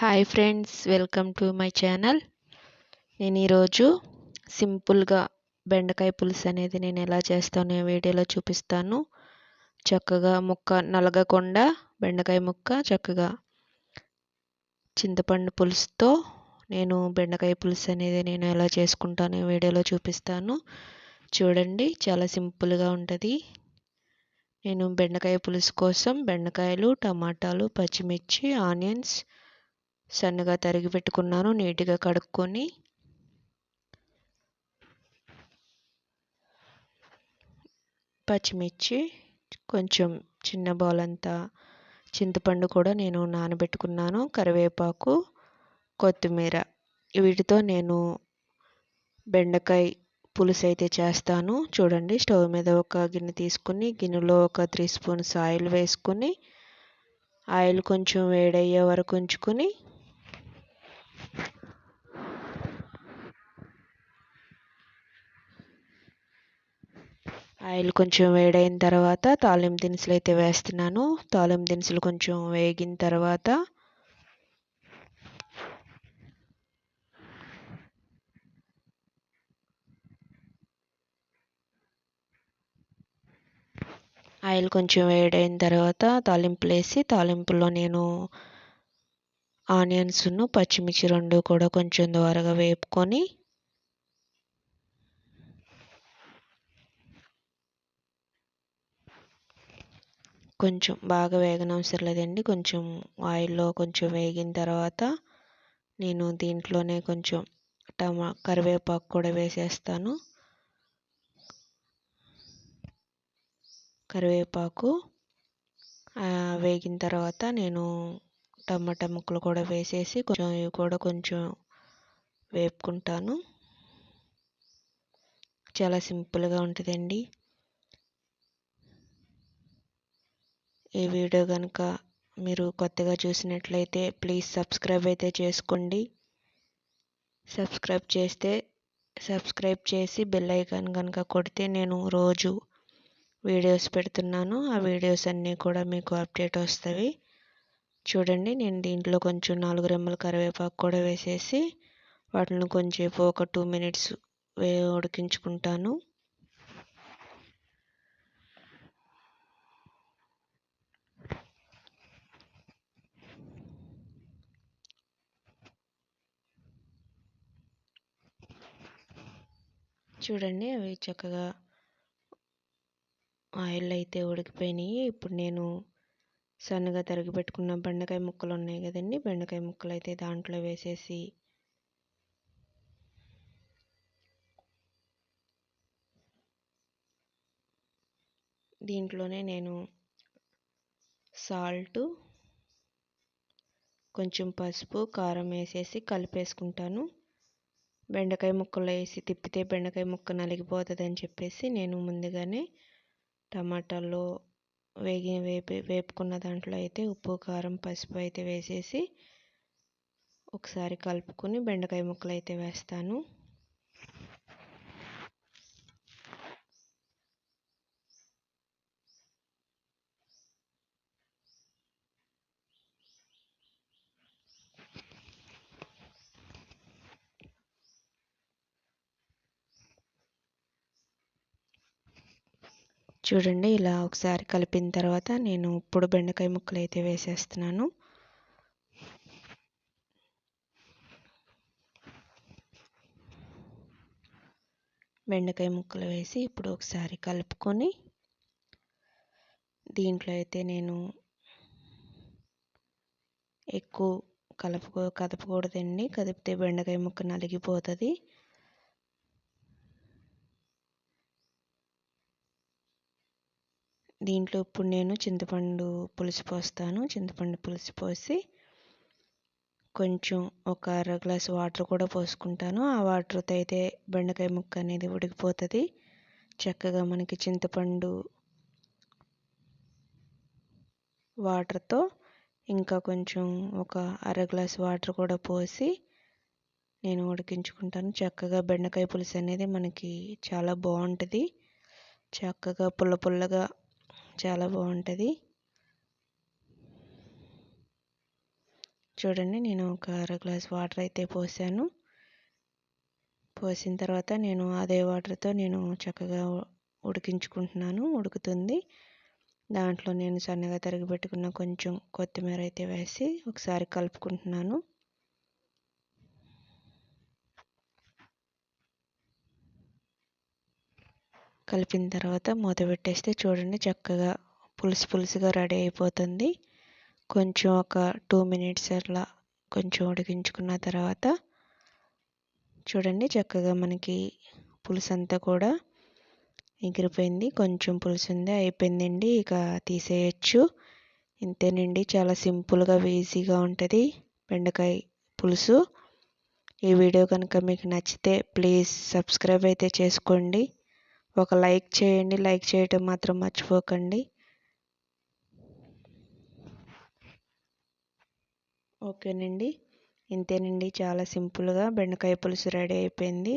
Hi friends welcome to my channel నేను ఈరోజు సింపుల్గా బెండకాయ పులుసు అనేది నేను ఎలా చేస్తానో వీడియోలో చూపిస్తాను. చక్కగా ముక్క నలగకుండా బెండకాయ ముక్క చక్కగా చింతపండు పులుసుతో నేను బెండకాయ పులుసు అనేది నేను ఎలా చేసుకుంటానో వీడియోలో చూపిస్తాను. చూడండి చాలా సింపుల్గా ఉంటుంది. నేను బెండకాయ పులుసు కోసం బెండకాయలు టమాటాలు పచ్చిమిర్చి ఆనియన్స్ సన్నగా తరిగి పెట్టుకున్నాను నీట్గా కడుక్కొని పచ్చిమిర్చి కొంచెం చిన్న బౌల్ అంతా చింతపండు కూడా నేను నానబెట్టుకున్నాను కరివేపాకు కొత్తిమీర. వీటితో నేను బెండకాయ పులుసు అయితే చేస్తాను. చూడండి స్టవ్ మీద ఒక గిన్నె తీసుకుని గిన్నెలో ఒక త్రీ స్పూన్స్ ఆయిల్ వేసుకుని ఆయిల్ కొంచెం వేడయ్యే వరకు ఉంచుకొని ఆయిల్ కొంచెం వేడైన తర్వాత తాలింపు దినుసులు అయితే వేస్తున్నాను. తాలింపు దినుసులు కొంచెం వేగిన తర్వాత ఆయిల్ కొంచెం వేడైన తర్వాత తాలింపులు వేసి తాలింపులో నేను ఆనియన్స్ను పచ్చిమిర్చి రెండు కూడా కొంచెం ద్వారగా వేపుకొని కొంచెం బాగా వేగనవసరం లేదండి. కొంచెం ఆయిల్లో కొంచెం వేగిన తర్వాత నేను దీంట్లోనే కొంచెం టమా కరివేపాకు కూడా వేసేస్తాను. కరివేపాకు వేగిన తర్వాత నేను టమాటా ముక్కలు కూడా వేసేసి కొంచెం ఇవి కూడా కొంచెం వేపుకుంటాను. చాలా సింపుల్గా ఉంటుందండి. ఈ వీడియో కనుక మీరు కొత్తగా చూసినట్లయితే ప్లీజ్ సబ్స్క్రైబ్ అయితే చేసుకోండి. సబ్స్క్రైబ్ చేస్తే సబ్స్క్రైబ్ చేసి బెల్ ఐకాన్ కనుక కొడితే నేను రోజు వీడియోస్ పెడుతున్నాను. ఆ వీడియోస్ అన్నీ కూడా మీకు అప్డేట్ వస్తాయి. చూడండి నేను దీంట్లో కొంచెం నాలుగు రెమ్మల కరివేపాకు కూడా వేసేసి వాటిని కొంచెంసేపు ఒక టూ మినిట్స్ వే ఉడికించుకుంటాను. చూడండి అవి చక్కగా ఆయిల్ అయితే ఉడికిపోయినాయి. ఇప్పుడు నేను సన్నగా తరిగి పెట్టుకున్న బెండకాయ ముక్కలు ఉన్నాయి కదండి బెండకాయ ముక్కలు అయితే దాంట్లో వేసేసి దీంట్లోనే నేను సాల్ట్ కొంచెం పసుపు కారం వేసేసి కలిపేసుకుంటాను. బెండకాయ ముక్కలు వేసి తిప్పితే బెండకాయ ముక్క నలిగిపోతుందని చెప్పేసి నేను ముందుగానే టమాటాలు వేగి వేపి వేపుకున్న దాంట్లో అయితే ఉప్పు కారం పసుపు అయితే వేసేసి ఒకసారి కలుపుకొని బెండకాయ ముక్కలు అయితే వేస్తాను. చూడండి ఇలా ఒకసారి కలిపిన తర్వాత నేను ఇప్పుడు బెండకాయ ముక్కలు అయితే వేసేస్తున్నాను. బెండకాయ ముక్కలు వేసి ఇప్పుడు ఒకసారి కలుపుకొని దీంట్లో అయితే నేను ఎక్కువ కలుపుకో కదపకూడదండి. కదిపితే బెండకాయ ముక్క నలిగిపోతుంది. దీంట్లో ఇప్పుడు నేను చింతపండు పులుసు పోస్తాను. చింతపండు పులుసు పోసి కొంచెం ఒక అర గ్లాస్ వాటర్ కూడా పోసుకుంటాను. ఆ వాటర్తో అయితే బెండకాయ ముక్క అనేది ఉడికిపోతుంది. చక్కగా మనకి చింతపండు వాటర్తో ఇంకా కొంచెం ఒక అర గ్లాస్ వాటర్ కూడా పోసి నేను ఉడికించుకుంటాను. చక్కగా బెండకాయ పులుసు అనేది మనకి చాలా బాగుంటుంది. చక్కగా పుల్ల పుల్లగా చాలా బాగుంటుంది. చూడండి నేను ఒక అర గ్లాస్ వాటర్ అయితే పోసాను. పోసిన తర్వాత నేను అదే వాటర్తో నేను చక్కగా ఉడికించుకుంటున్నాను. ఉడుకుతుంది. దాంట్లో నేను సన్నగా తరిగి పెట్టుకున్న కొంచెం కొత్తిమీర అయితే వేసి ఒకసారి కలుపుకుంటున్నాను. కలిపిన తర్వాత మూత పెట్టేస్తే చూడండి చక్కగా పులుసు పులుసుగా రెడీ అయిపోతుంది. కొంచెం ఒక టూ మినిట్స్ అట్లా కొంచెం ఉడికించుకున్న తర్వాత చూడండి చక్కగా మనకి పులుసు అంతా కూడా ఎగిరిపోయింది. కొంచెం పులుసు ఉంది అయిపోయిందండి. ఇక తీసేయచ్చు. ఇంతేనండి చాలా సింపుల్గా ఈజీగా ఉంటుంది బెండకాయ పులుసు. ఈ వీడియో కనుక మీకు నచ్చితే ప్లీజ్ సబ్స్క్రైబ్ అయితే చేసుకోండి. ఒక లైక్ చేయండి. లైక్ చేయటం మాత్రం మర్చిపోకండి. ఓకేనండి. ఇంతేనండి. చాలా సింపుల్గా బెండకాయ పులుసు రెడీ అయిపోయింది.